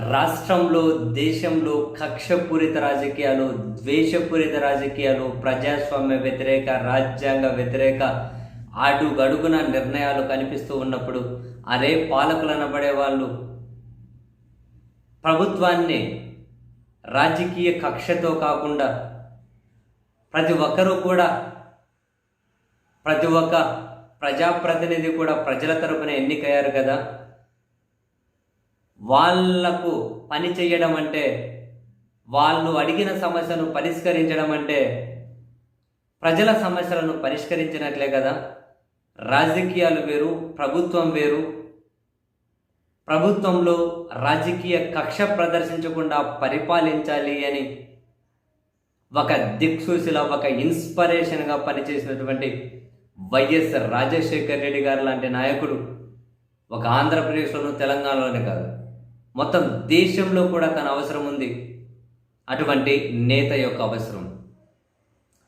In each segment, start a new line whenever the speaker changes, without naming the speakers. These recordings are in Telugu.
రాష్ట్రంలో దేశంలో కక్షపూరిత రాజకీయాలు ద్వేషపూరిత రాజకీయాలు ప్రజాస్వామ్య వ్యతిరేక రాజ్యాంగ వ్యతిరేక అడుగడుగున నిర్ణయాలు కనిపిస్తూ ఉన్నప్పుడు అరే పాలకులు అనబడే వాళ్ళు ప్రభుత్వాన్ని రాజకీయ కక్షతో కాకుండా ప్రతి ఒక్కరూ కూడా ప్రతి ఒక్క ప్రజాప్రతినిధి కూడా ప్రజల తరపున ఎన్నికయ్యారు కదా. వాళ్ళకు పని చేయడం అంటే వాళ్ళు అడిగిన సమస్యను పరిష్కరించడం అంటే ప్రజల సమస్యలను పరిష్కరించినట్లే కదా. రాజకీయాలు వేరు ప్రభుత్వం వేరు. ప్రభుత్వంలో రాజకీయ కక్ష ప్రదర్శించకుండా పరిపాలించాలి అని ఒక దిక్సూసిలా ఒక ఇన్స్పిరేషన్గా పనిచేసినటువంటి వైఎస్ రాజశేఖర్ రెడ్డి గారు లాంటి నాయకుడు ఒక ఆంధ్రప్రదేశ్లోను తెలంగాణలోనే కాదు. మొత్తం దేశంలో కూడా తన అవసరం ఉంది. అటువంటి నేత యొక్క అవసరం.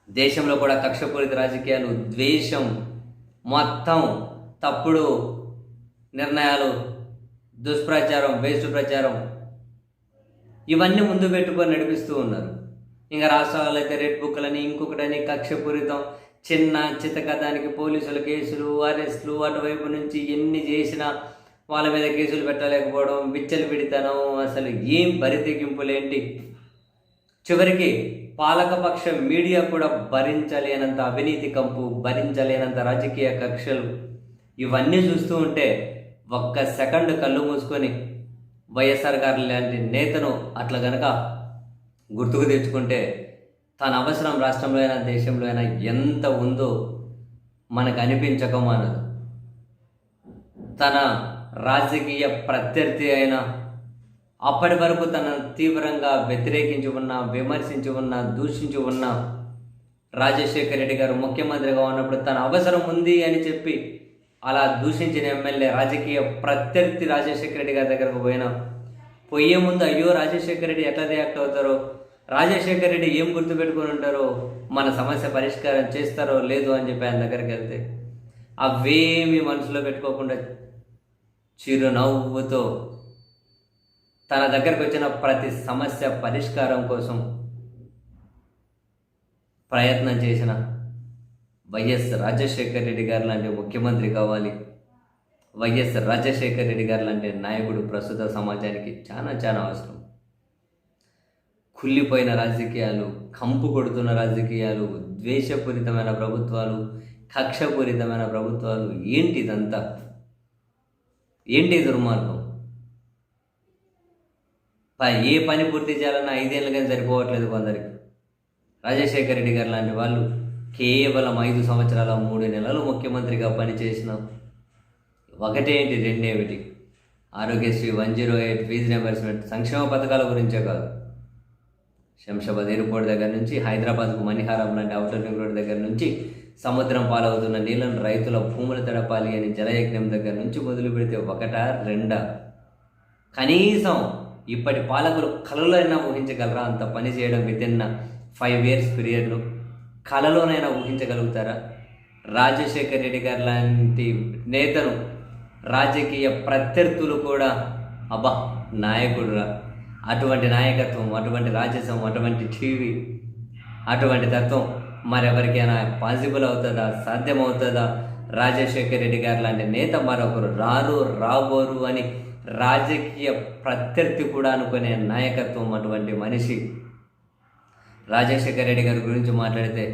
దేశంలో కూడా కక్షపూరిత రాజకీయాలు ద్వేషం మొత్తం తప్పుడు నిర్ణయాలు దుష్ప్రచారం వేస్ట్ ప్రచారం ఇవన్నీ ముందు పెట్టుకొని నడిపిస్తూ ఉన్నారు. ఇంకా రాష్ట్రాలలో అయితే రెడ్ బుక్లని ఇంకొకటని కక్షపూరితం చిన్న చితకథానికి పోలీసుల కేసులు అరెస్టులు అటువైపు నుంచి ఎన్ని చేసినా వాళ్ళ మీద కేసులు పెట్టలేకపోవడం విచ్చలు విడితనం అసలు ఏం బరితెగింపులేంటి చివరికి పాలకపక్ష మీడియా కూడా భరించలేనంత అవినీతి కంపు భరించలేనంత రాజకీయ కక్షలు. ఇవన్నీ చూస్తూ ఉంటే ఒక్క సెకండ్ కళ్ళు మూసుకొని వైఎస్ఆర్ గారు లాంటి నేతను అట్లా గనక గుర్తుకు తెచ్చుకుంటే తన అవసరం రాష్ట్రంలో అయినా దేశంలో అయినా ఎంత ఉందో మనకు అనిపించకమానదు తన రాజకీయ ప్రత్యర్థి అయిన అప్పటి వరకు తనను తీవ్రంగా వ్యతిరేకించి ఉన్న విమర్శించి ఉన్న దూషించి ఉన్న రాజశేఖర రెడ్డి గారు ముఖ్యమంత్రిగా ఉన్నప్పుడు తన అవసరం ఉంది అని చెప్పి అలా దూషించిన ఎమ్మెల్యే రాజకీయ ప్రత్యర్థి రాజశేఖర రెడ్డి గారి దగ్గరకు పోయినా పోయే ముందు అయ్యో రాజశేఖర రెడ్డి ఎట్లా రియాక్ట్ అవుతారో రాజశేఖర రెడ్డి ఏం గుర్తుపెట్టుకొని ఉంటారో మన సమస్య పరిష్కారం చేస్తారో లేదు అని చెప్పి ఆయన దగ్గరికి వెళ్తే అవేమి మనసులో పెట్టుకోకుండా చిరునవ్వుతో తన దగ్గరకు వచ్చిన ప్రతి సమస్య పరిష్కారం కోసం ప్రయత్నం చేసిన వైఎస్ రాజశేఖర్ రెడ్డి గారు లాంటి ముఖ్యమంత్రి కావాలి. వైఎస్ రాజశేఖర్ రెడ్డి గారు లాంటి నాయకుడు ప్రస్తుత సమాజానికి చాలా చాలా అవసరం. కుళ్ళిపోయిన రాజకీయాలు కంపు కొడుతున్న రాజకీయాలు ద్వేషపూరితమైన ప్రభుత్వాలు కక్షపూరితమైన ప్రభుత్వాలు ఏంటి ఇదంతా ఏంటి దుర్మార్గం? ప- ఏ పని పూర్తి చేయాలన్నా ఐదేళ్ళు కానీ సరిపోవట్లేదు కొందరికి. రాజశేఖర రెడ్డి గారు లాంటి వాళ్ళు కేవలం ఐదు సంవత్సరాల మూడు నెలలు ముఖ్యమంత్రిగా పనిచేసినాం ఒకటేంటి రెండేమిటి Aarogyasri one zero eight fee reimbursement సంక్షేమ పథకాల గురించే కాదు. శంషాబాద్ ఎయిర్పోర్ట్ దగ్గర నుంచి హైదరాబాద్కు మణిహారం లాంటి అవుటర్ రింగ్ రోడ్ దగ్గర నుంచి సముద్రం పాలవుతున్న నీళ్ళను రైతుల భూములు తడపాలి అని జలయజ్ఞం దగ్గర నుంచి మొదలు పెడితే ఒకట రెండ. కనీసం ఇప్పటి పాలకులు కలలోనైనా ఊహించగలరా? అంత పని చేయడం వితిన్ ఫైవ్ ఇయర్స్ పీరియడ్లో కలలోనైనా ఊహించగలుగుతారా? రాజశేఖర్ రెడ్డి గారు లాంటి నేతను రాజకీయ ప్రత్యర్థులు కూడా అబ్బా నాయకుడురా. అటువంటి నాయకత్వం అటువంటి రాజ్యసం అటువంటి టీవీ అటువంటి తత్వం మరెవరికైనా పాసిబుల్ అవుతుందా? సాధ్యమవుతుందా? రాజశేఖర్ రెడ్డి గారు లాంటి నేత మరొకరు రారు రాబోరు అని రాజకీయ ప్రత్యర్థి కూడా అనుకునే నాయకత్వం అటువంటి మనిషి రాజశేఖర్ రెడ్డి గారి గురించి మాట్లాడితే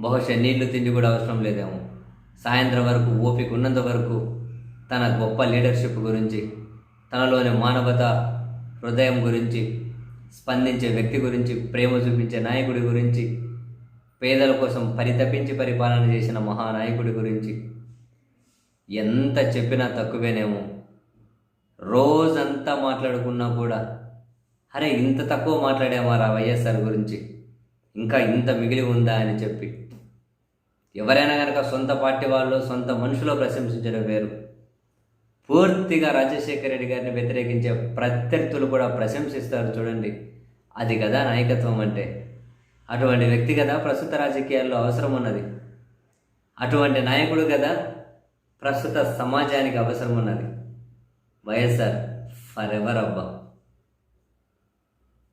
బహుశా నీళ్ళు తిండి కూడా అవసరం లేదేమో. సాయంత్రం వరకు ఓపిక ఉన్నంత వరకు తన గొప్ప లీడర్షిప్ గురించి తనలోని మానవత హృదయం గురించి స్పందించే వ్యక్తి గురించి ప్రేమ చూపించే నాయకుడి గురించి పేదల కోసం పరితపించి పరిపాలన చేసిన మహానాయకుడి గురించి ఎంత చెప్పినా తక్కువేనేమో. రోజంతా మాట్లాడుకున్నా కూడా అరే ఇంత తక్కువ మాట్లాడేమారా వైఎస్ఆర్ గురించి? ఇంకా ఇంత మిగిలి ఉందా అని చెప్పి. ఎవరైనా కనుక సొంత పార్టీ వాళ్ళు సొంత మనుషులో ప్రశంసించడం వేరు. పూర్తిగా రాజశేఖర రెడ్డి గారిని వ్యతిరేకించే ప్రత్యర్థులు కూడా ప్రశంసిస్తారు చూడండి. అది కదా నాయకత్వం అంటే. అటువంటి వ్యక్తి కదా ప్రస్తుత రాజకీయాల్లో అవసరం ఉన్నది. అటువంటి నాయకుడు కదా ప్రస్తుత సమాజానికి అవసరం ఉన్నది. వైఎస్ఆర్ ఫర్ ఎవర్ అబ్బా.